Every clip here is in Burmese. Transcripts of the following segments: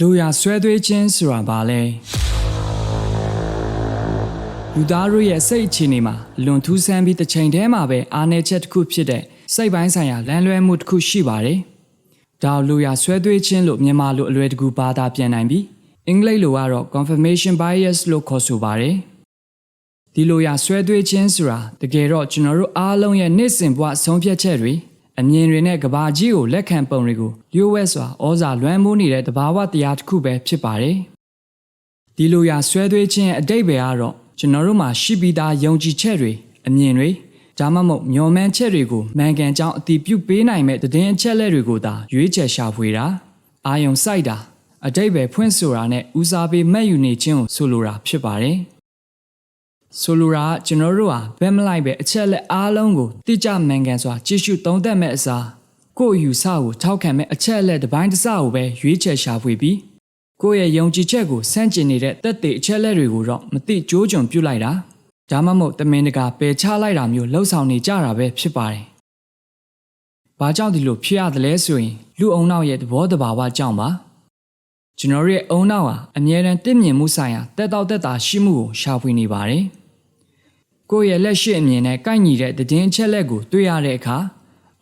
လူရဆွဲသွေးခြင်းဆိုတာဘာလဲလူသားတို့ရဲ့စိတ်အခြေအနေမှာလွန်ထူးဆန်းပြီးတစ်ချိန်တည်းမှာပဲအာနယ်ချက်တစ်ခုဖြစ်တဲ့စိတ်ပိုင်းဆိုင်ရာလမ်းလွဲမှုတစ်ခုရှိပါတယ်။ဒါကိုလူရဆွဲသွေးခြင်းလို့မြန်မာလိုအလွယ်တကူဘာသာပြန်နိုင်ပြီးအင်္ဂလိပ်လိုကတော့ confirmation bias လို့ခေါ်ဆိုပါတယ်။ဒီလိုရဆွဲသွေးခြင်းဆိုတာတကယ်တော့ကျွန်တော်တို့အားလုံးရဲ့နေ့စဉ်ဘဝဆုံးဖြတ်ချက်တွေ အမြင်တွေနဲ့ကဘာကြီးကိုလက်ခံပုံတွေကိုလျှို့ဝှက်စွာဩဇာလွှမ်းမိုးနေတဲ့တဘာဝတရားတစ်ခုပဲဖြစ်ပါတယ်။ဒီလိုရဆွဲသွေးခြင်းရဲ့အတိတ်ပဲကတော့ကျွန်တော်တို့မှာရှိပြီးသားယုံကြည်ချက်တွေအမြင်တွေဒါမှမဟုတ်မျော်မှန်းချက်တွေကိုမှန်ကန်ကြောင်းအတည်ပြုပေးနိုင်မဲ့သတင်းအချက်လက်တွေကိုသာရွေးချယ်ရှာဖွေတာအာယုံစိုက်တာအတိတ်ပဲဖွင့်ဆိုတာနဲ့ဦးစားပေးမှတ်ယူနေခြင်းကိုဆိုလိုတာဖြစ်ပါတယ်။ ဆိုလိုတာကကျွန်တော်တို့ဟာဘက်မလိုက်ပဲအချက်လက်အားလုံးကိုတိကျမှန်ကန်စွာကြည့်ရှုသုံးသပ်မဲ့အစားကိုယ့်အယူဆကိုထောက်ခံမဲ့အချက်လက်တစ်ပိုင်းတစ်စကိုပဲရွေးချယ်ရှာဖွေပြီးကိုယ့်ရဲ့ယုံကြည်ချက်ကိုစန့်ကျင်နေတဲ့တက်တဲ့အချက်လက်တွေကိုတော့မသိကြိုးကြုံပြုတ်လိုက်တာဒါမှမဟုတ်တမင်တကာပယ်ချလိုက်တာမျိုးလှုပ်ဆောင်နေကြတာပဲဖြစ်ပါတယ်။ဘာကြောင့်ဒီလိုဖြစ်ရတယ်လဲဆိုရင်လူအုံနောက်ရဲ့သဘောတဘာဝကြောင့်ပါ။ ကျွန်တော်ရဲ့အုံနောက်ဟာအမြဲတမ်းတင့်မြင်မှုဆိုင်ရာတက်တော့တက်တာရှိမှုကိုရှာဖွေနေပါတယ်။ကိုယ့်ရဲ့လက်ရှိအမြင်နဲ့ကိုက်ညီတဲ့သတင်းအချက်လက်ကိုတွေ့ရတဲ့အခါ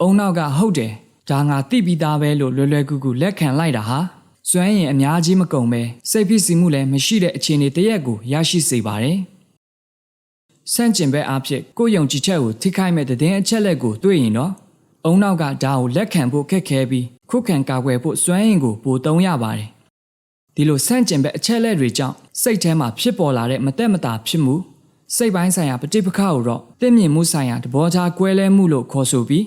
အုံနောက်ကဟုတ်တယ်ဒါငါသိပြီးသားပဲလို့လွယ်လွယ်ကူကူလက်ခံလိုက်တာဟာစွမ်းရင်အများကြီးမကုန်ပဲစိတ်ဖြစ်စီမှုလည်းမရှိတဲ့အခြေအနေတစ်ရက်ကိုရရှိစေပါတယ်။စန့်ကျင်ဘက်အဖြစ်ကိုယ်ယုံကြည်ချက်ကိုထိခိုက်မဲ့သတင်းအချက်လက်ကိုတွေ့ရင်တော့အုံနောက်ကဒါကိုလက်ခံဖို့ခက်ခဲပြီးခုခံကာကွယ်ဖို့စွမ်းရင်ကိုပိုသုံးရပါတယ်။ ဒီလိုစန့်ကျင်ဘက်အချက်လက်တွေကြောင့်စိတ်ထဲမှာဖြစ်ပေါ်လာတဲ့မတက်မတာဖြစ်မှုစိတ်ပိုင်းဆိုင်ရာပဋိပက္ခကိုတော့သိမြင်မှုဆိုင်ရာသဘောထားကွဲလဲမှုလို့ခေါ်ဆိုပြီး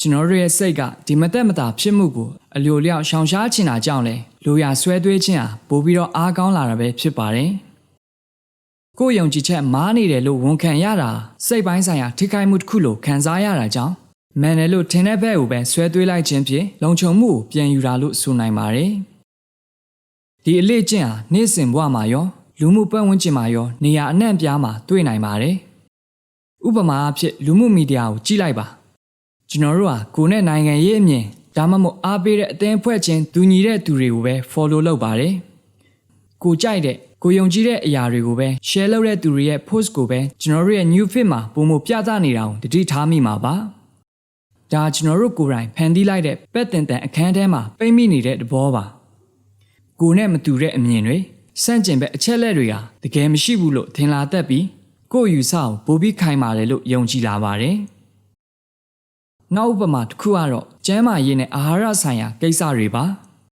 ကျွန်တော်တို့ရဲ့စိတ်ကဒီမတက်မတာဖြစ်မှုကိုအလိုလျောက်ရှောင်ရှားချင်တာကြောင့်လဲလိုရာဆွဲသွေးခြင်းဟာပိုပြီးတော့အားကောင်းလာတာပဲဖြစ်ပါတယ်။ကိုယ်ယုံကြည်ချက်မားနေတယ်လို့ဝန်ခံရတာစိတ်ပိုင်းဆိုင်ရာထိခိုက်မှုတစ်ခုလို့ခံစားရတာကြောင့်မန်တယ်လို့ထင်တဲ့ဘက်ကိုပဲဆွဲသွေးလိုက်ခြင်းဖြင့်လုံခြုံမှုကိုပြန်ယူတာလို့ဆိုနိုင်ပါတယ်။ ဒီအလေးကျင့်ဟာနေ့စဉ်ဘဝမှာရောလူမှုပတ်ဝန်းကျင်မှာရောနေရာအနှံ့ပြားမှာတွေ့နိုင်ပါတယ်။ဥပမာအဖြစ်လူမှုမီဒီယာကိုကြည့်လိုက်ပါ။ကျွန်တော်တို့ဟာကိုယ်နဲ့နိုင်ငံရေးအမြင်ဒါမှမဟုတ်အားပေးတဲ့အသင်းအဖွဲ့ချင်းတူညီတဲ့သူတွေကိုပဲ follow လုပ်ပါတယ်။ကိုကြိုက်တဲ့ကိုယုံကြည်တဲ့အရာတွေကိုပဲ share လုပ်တဲ့သူတွေရဲ့ post ကိုပဲကျွန်တော်တို့ရဲ့ new feed မှာပုံမပြသနေတာကိုတတိထားမိမှာပါ။ဒါကျွန်တော်တို့ကိုယ်တိုင်ဖန်တီးလိုက်တဲ့ပက်တင်တန်အခန်းထဲမှာပိတ်မိနေတဲ့သဘောပါ။ ကိုနဲ့မတူတဲ့အမြင်တွေစန့်ကျင်ဘက်အချက်လက်တွေဟာတကယ်မရှိဘူးလို့ထင်လာတတ်ပြီးကိုယ့်ယူဆကိုပိုပြီးခိုင်မာတယ်လို့ယုံကြည်လာပါတယ်။နောက်ဥပမာတစ်ခုကတော့ကျန်းမာရေးနဲ့အာဟာရဆိုင်ရာကိစ္စတွေပါ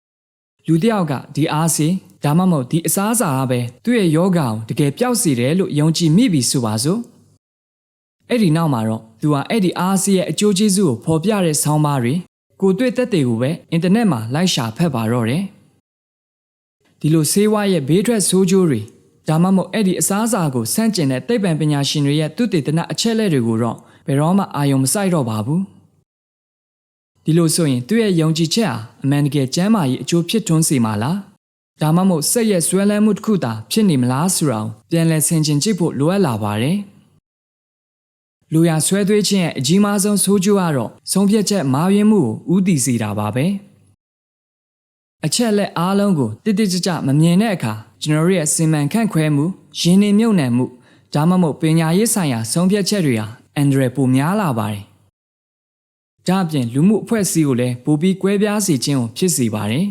။လူတစ်ယောက်ကဒီအားစီဒါမှမဟုတ်ဒီအစားအစာကပဲသူ့ရဲ့ယောဂကိုတကယ်ပျောက်စေတယ်လို့ယုံကြည်မိပြီဆိုပါစို့။အဲ့ဒီနောက်မှာတော့သူဟာအဲ့ဒီအားစီရဲ့အကျိုးကျေးဇူးကိုဖော်ပြတဲ့ဆောင်းပါးတွေကိုတွေ့သက်တွေကိုပဲအင်တာနက်မှာလိုက်ရှာဖတ်ပါတော့တယ်။ ဒီလိုဆေးဝါးရဲ့ဘေးထွက်ဆိုးကျိုးတွေဒါမှမဟုတ်အဲ့ဒီအစားအစာကိုစန့်ကျင်တဲ့သိပ္ပံပညာရှင်တွေရဲ့သူတည်တနာအချက်လက်တွေကိုတော့ဘယ်တော့မှအာရုံမစိုက်တော့ပါဘူးဒီလိုဆိုရင်သူ့ရဲ့ယုံကြည်ချက်ဟာအမှန်တကယ်ကျမ်းမာရေးအကျိုးဖြစ်ထွန်းစေမှာလားဒါမှမဟုတ်စိတ်ရဲ့ဆွဲလန်းမှုတစ်ခုသာဖြစ်နေမလားဆိုတာကိုပြန်လည်ဆင်ခြင်ကြည့်ဖို့လိုအပ်လာပါတယ်လူရဆွဲသွေးခြင်းရဲ့အကြီးမားဆုံးဆိုးကျိုးကတော့ဆုံးဖြတ်ချက်မာယွင်းမှုကိုဥတည်စေတာပါပဲ အချက်လက်အားလုံးကိုတိတိကျကျမမြင်တဲ့အခါကျွန်တော်တို့ရဲ့စီမံခန့်ခွဲမှုရင်းနှီးမြုပ်နှံမှုဒါမှမဟုတ်ပညာရေးဆိုင်ရာဆုံးဖြတ်ချက်တွေဟာအန်ဒရယ်ပိုများလာပါတယ်။ဒါ့အပြင်လူမှုအဖွဲ့အစည်းကိုလည်းပိုပြီးကွဲပြားစေခြင်းကိုဖြစ်စေပါတယ်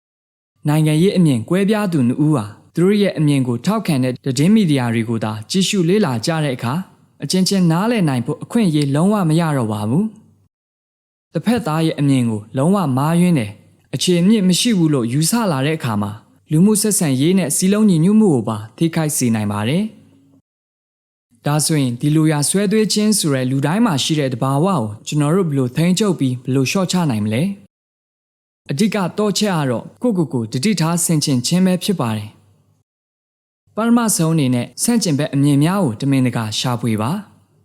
။နိုင်ငံရေးအမြင်ကွဲပြားသူနှစ်ဦးဟာသူတို့ရဲ့အမြင်ကိုထောက်ခံတဲ့သတင်းမီဒီယာတွေကိုသာကြည့်ရှုလေ့လာကြတဲ့အခါအချင်းချင်းနားလည်နိုင်ဖို့အခွင့်အရေးလုံးဝမရတော့ပါဘူး။တစ်ဖက်သားရဲ့အမြင်ကိုလုံးဝမားယွင်းတယ် အခြေအမြင့်မရှိဘူးလို့ယူဆလာတဲ့အခါမှာလူမှုဆက်ဆံရေးနဲ့စီလုံးညီညွတ်မှုကိုပါထိခိုက်စေနိုင်ပါတယ်။ဒါဆိုရင်ဒီလိုရာဆွဲသွေးခြင်းဆိုတဲ့လူတိုင်းမှာရှိတဲ့တဘာဝကိုကျွန်တော်တို့ဘယ်လိုထိန်းချုပ်ပြီးဘယ်လိုလျှော့ချနိုင်မလဲ။အဓိကတော့ချက်ကတော့ကိုကိုကိုတတိထားဆင်ခြင်ခြင်းပဲဖြစ်ပါတယ်။ပရမဆုံးအနေနဲ့ဆန့်ကျင်ဘက်အမြင်များကိုတမင်တကာရှာဖွေပါ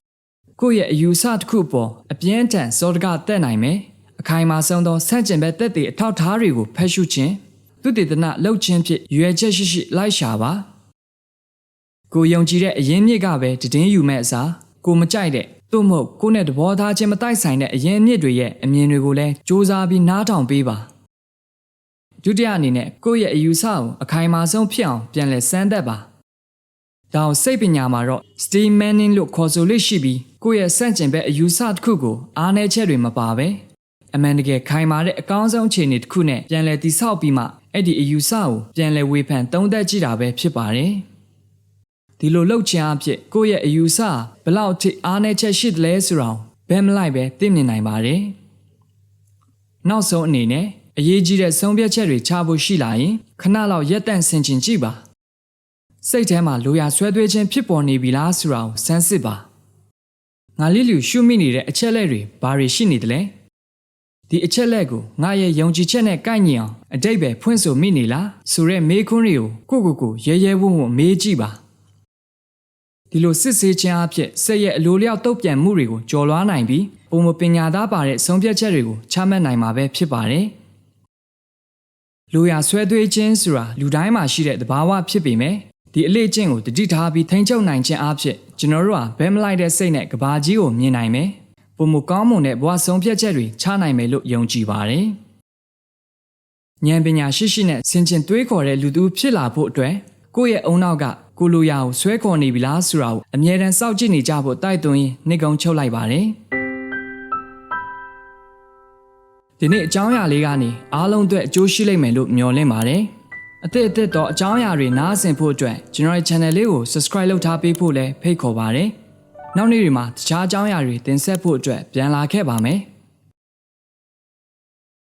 ။ကိုယ့်ရဲ့အယူဆတစ်ခုပေါ်အပြင်းထန်စောတကတက်နိုင်မယ်။ အခိုင်အမာဆုံးသောဆန့်ကျင်ဘက်တက်တဲ့အထောက်ထားတွေကိုဖတ်ရှုခြင်းသူတည်တနာလှုပ်ခြင်းဖြင့်ရွယ်ချက်ရှိရှိလိုက်ရှာပါကိုယုံကြည်တဲ့အရင်မြစ်ကပဲတည်င်းယူမဲ့အစားကိုမကြိုက်တဲ့သို့မဟုတ်ကိုနဲ့တဘောသားချင်းမတိုက်ဆိုင်တဲ့အရင်မြစ်တွေရဲ့အမြင်တွေကိုလည်းစ조사ပြီးနားထောင်ပေးပါဒုတိယအနေနဲ့ကိုယ့်ရဲ့အယူဆကိုအခိုင်အမာဆုံးဖြစ်အောင်ပြန်လည်စမ်းသပ်ပါ။ဒါကိုစိတ်ပညာမှာတော့ stay manning လို့ခေါ်ဆိုလို့ရှိပြီးကိုယ့်ရဲ့စန့်ကျင်ဘက်အယူဆတစ်ခုကိုအားနည်းချက်တွေမပါပဲ အမှန်တကယ်ခိုင်မာတဲ့အကောင်းဆုံးအခြေအနေတစ်ခုနဲ့ပြန်လည်တည်ဆောက်ပြီးမှအဲ့ဒီအယူဆကိုပြန်လည်ဝေဖန်သုံးသပ်ကြည့်တာပဲဖြစ်ပါတယ်။ဒီလိုလှုပ်ချင်အဖြစ်ကိုယ့်ရဲ့အယူဆဘယ်လောက်အထိအားနည်းချက်ရှိသလဲဆိုတာကိုဘယ်မလိုက်ပဲသိမြင်နိုင်ပါတယ်။နောက်ဆုံးအနေနဲ့အရေးကြီးတဲ့ဆုံးဖြတ်ချက်တွေချဖို့ရှိလာရင်ခဏလောက်ရက်တန့်ဆင်ခြင်ကြည့်ပါ။စိတ်ထဲမှာလိုရာဆွဲသွေးခြင်းဖြစ်ပေါ်နေပြီလားဆိုတာကိုစမ်းစစ်ပါ။ငါလေးလူရှုမိနေတဲ့အချက်လက်တွေဘာတွေရှိနေသလဲ။ ဒီအချက်လက်ကိုငါရဲ့ယုံကြည်ချက်နဲ့ကိုက်ညီအောင်အတိတ်ပဲဖွင့်ဆိုမိနေလားဆိုတဲ့မေးခွန်းတွေကိုကိုကိုကိုရဲရဲဝံ့ဝံ့မေးကြည့်ပါဒီလိုစစ်ဆေးခြင်းအဖြစ်စိတ်ရဲ့အလိုလျောက်တုတ်ပြန်မှုတွေကိုကြော်လွှားနိုင်ပြီးပုံမပညာသားပါတဲ့ဆုံးဖြတ်ချက်တွေကိုချမှတ်နိုင်မှာပဲဖြစ်ပါတယ်လူရဆွဲသွေးခြင်းဆိုတာလူတိုင်းမှာရှိတဲ့သဘာဝဖြစ်ပေမဲ့ဒီအလေးကျင့်ကိုတတိထားပြီးထိန်းချုပ်နိုင်ခြင်းအဖြစ်ကျွန်တော်တို့ဟာဘဲမလိုက်တဲ့စိတ်နဲ့ကဘာကြီးကိုမြင်နိုင်မယ် ပုံမကောင်းမွန်တဲ့ဘဝဆုံးဖြတ်ချက်တွေချနိုင်မယ်လို့ယုံကြည်ပါတယ်။ဉာဏ်ပညာရှိရှိနဲ့ဆင်ခြင်တွေးခေါ်တဲ့လူသူဖြစ်လာဖို့အတွက်ကိုယ့်ရဲ့အုံနောက်ကကိုလိုရာကိုဆွဲခေါ်နေပြီလားဆိုတာကိုအမြဲတမ်းစောင့်ကြည့်နေကြဖို့တိုက်တွန်းရင်းနှိတ်ကုံချုပ်လိုက်ပါတယ်။ဒီနေ့အကြောင်းအရာလေးကနေအားလုံးအတွက်အကျိုးရှိလိမ့်မယ်လို့မျှော်လင့်ပါတယ်။အသစ်အသစ်တော့အကြောင်းအရာတွေနားဆင်ဖို့အတွက်ကျွန်တော်ရဲ့ channel လေးကို subscribe လုပ်ထားပေးဖို့လည်းဖိတ်ခေါ်ပါတယ်။ နောက်နေ့တွေမှာတခြားအကြောင်းအရာတွေတင်ဆက်ဖို့အတွက်ပြန်လာခဲ့ပါမယ်။